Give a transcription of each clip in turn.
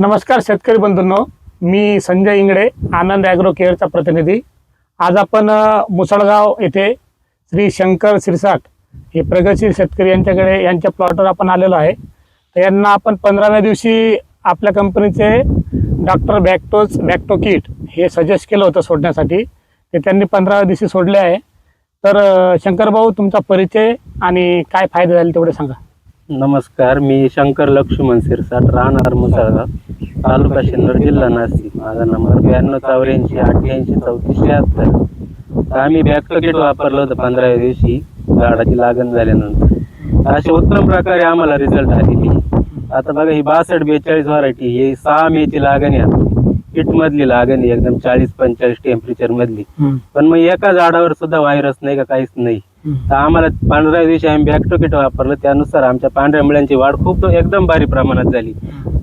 नमस्कार शेतकरी बंधूंनो मी संजय इंगडे आनंद ॲग्रो केअरचा प्रतिनिधी. आज आपण मुसळगाव येथे श्री शंकर सिरसाट हे प्रगतशील शेतकरी यांच्याकडे यांच्या प्लॉटवर आपण आलेलो आहे. तर यांना आपण पंधराव्या दिवशी आपल्या कंपनीचे डॉक्टर बॅक्टोज बॅक्टो किट हे सजेस्ट केलं होतं सोडण्यासाठी. ते त्यांनी पंधराव्या दिवशी सोडले आहे. तर शंकरभाऊ शंकर भाऊ तुमचा परिचय आणि काय फायदे झाले तेवढे सांगा. नमस्कार मी शंकर लक्ष्मण सिरसाट राहणार मुसळगाव तालुका सिन्नर जिल्हा नाशिक. माझा नंबर ब्याण्णव चौऱ्याऐंशी अठ्ठ्याऐंशी चौतीस शहात्तर. आम्ही बॅक किट वापरलं होतं पंधराव्या दिवशी. झाडाची लागण झाल्यानंतर. अशा उत्तम प्रकारे आम्हाला रिझल्ट आलेली आता बघा ही बासष्ट बेचाळीस व्हरायटी ही सहा मेची लागण आहे. आपली किट मधली लागण आहे एकदम चाळीस पंचेचाळीस टेम्परेचर मधली. पण मग एका झाडावर सुद्धा व्हायरस नाही का काहीच नाही. तर आम्हाला पंधरा दिवशी आम्ही बॅक्टो किट वापरलं. त्यानुसार आमच्या पांढऱ्या मुळ्यांची वाढ खूप एकदम भारी प्रमाणात झाली.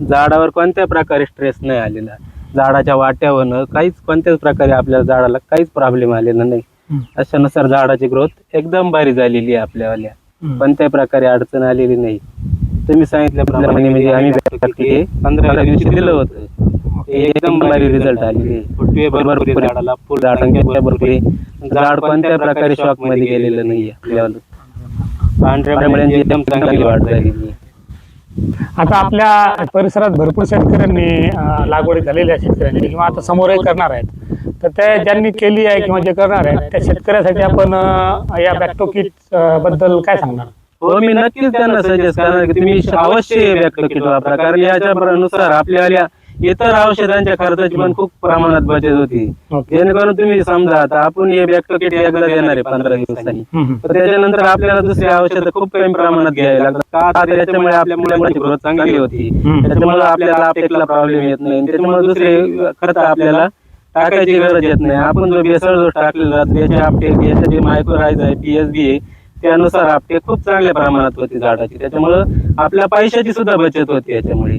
झाडावर कोणत्या प्रकारे स्ट्रेस नाही आलेला. झाडाच्या वाट्यावरनं काहीच कोणत्याच प्रकारे आपल्या झाडाला काहीच प्रॉब्लेम आलेला नाही. अशानुसार झाडाची ग्रोथ एकदम भारी झालेली आहे आपल्यावाल्या. कोणत्याही प्रकारे अडचण आलेली नाही. तुम्ही सांगितल्याप्रमाणे म्हणजे आम्ही पंधरा दिवशी दिलं होतं. ते एकदम भारी रिझल्ट आलेले फुटवे भरपूर आहे झाडाला फुल झाडांच्या भरपूर आहे. झाड कोणत्या प्रकारे शॉकमध्ये गेलेलं नाहीये आपल्याला पांढऱ्या मुळ्यांची एकदम चांगली वाढ झालेली आहे. आता आपल्या परिसरात भरपूर शेतकऱ्यांनी लागवडी झालेल्या आहेत शेतकऱ्यांनी किंवा आता समोरही करणार आहेत. तर त्या ज्यांनी केली आहे किंवा जे करणार आहेत त्या शेतकऱ्यासाठी आपण या बॅक्टो किटबद्दल काय सांगणार? हो मी नक्कीच त्यांना सजेस्ट करणार की तुम्ही अवश्य बॅक्टो किट वापरा कारण याच्या नुसार आपल्याला इतर औषधांच्या खर्चाची पण खूप प्रमाणात बचत होती. जेणेकरून तुम्ही समजा आता आपण हे बॅक्टो किट एकदा देणार आहे पंधरा दिवसांनी. तर त्याच्यानंतर आपल्याला दुसरी औषधं खूप कमी प्रमाणात घ्यावी लागतात. का? त्याच्यामुळे आपल्या मुलांची ग्रोथ चांगली होती. त्याच्यामुळे आपल्याला आपल्याला प्रॉब्लेम येत नाही. त्याच्यामुळे दुसरे खर्च आपल्याला टाकायची गरज येत नाही. आपण जो बेसळ जो टाकलेला आपटेक याचे जे मायक्रोराईज आहे पीएसबी आहे त्यानुसार आपटे खूप चांगल्या प्रमाणात होती झाडाची. त्याच्यामुळं आपल्या पैशाची सुद्धा बचत होती याच्यामुळे.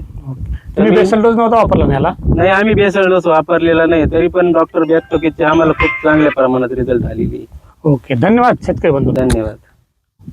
तुम्ही बेसल डोस नव्हता वापरला याला? नाही आम्ही बेसळ डोस वापरलेला नाही. तरी पण डॉक्टर बॅक्टोकेचे आम्हाला खूप चांगल्या प्रमाणात रिझल्ट आलेली. ओके धन्यवाद शेतकरी बंधू. धन्यवाद.